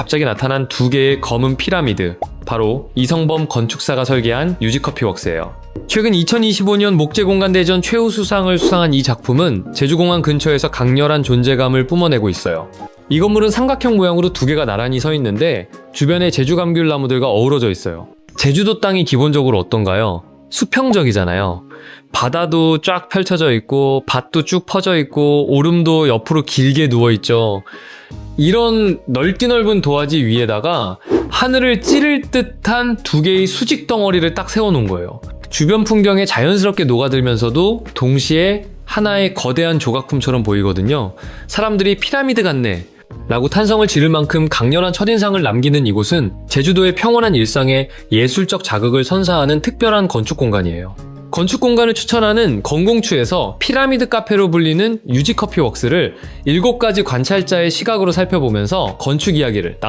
갑자기 나타난 두 개의 검은 피라미드. 바로 이성범 건축사가 설계한 유지커피웍스예요. 최근 2025년 목재공간대전 최우수상을 수상한 이 작품은 제주공항 근처에서 강렬한 존재감을 뿜어내고 있어요. 이 건물은 삼각형 모양으로 두 개가 나란히 서 있는데 주변에 제주감귤 나무들과 어우러져 있어요. 제주도 땅이 기본적으로 어떤가요? 수평적이잖아요. 바다도 쫙 펼쳐져 있고 밭도 쭉 퍼져 있고 오름도 옆으로 길게 누워 있죠. 이런 넓디 넓은 도화지 위에다가 하늘을 찌를 듯한 두 개의 수직 덩어리를 딱 세워 놓은 거예요. 주변 풍경에 자연스럽게 녹아들면서도 동시에 하나의 거대한 조각품처럼 보이거든요. 사람들이 피라미드 같네. 라고 탄성을 지를 만큼 강렬한 첫인상을 남기는 이곳은 제주도의 평온한 일상에 예술적 자극을 선사하는 특별한 건축 공간이에요. 건축 공간을 추천하는 건공추에서 피라미드 카페로 불리는 유지커피웍스를 7가지 관찰자의 시각으로 살펴보면서 건축 이야기를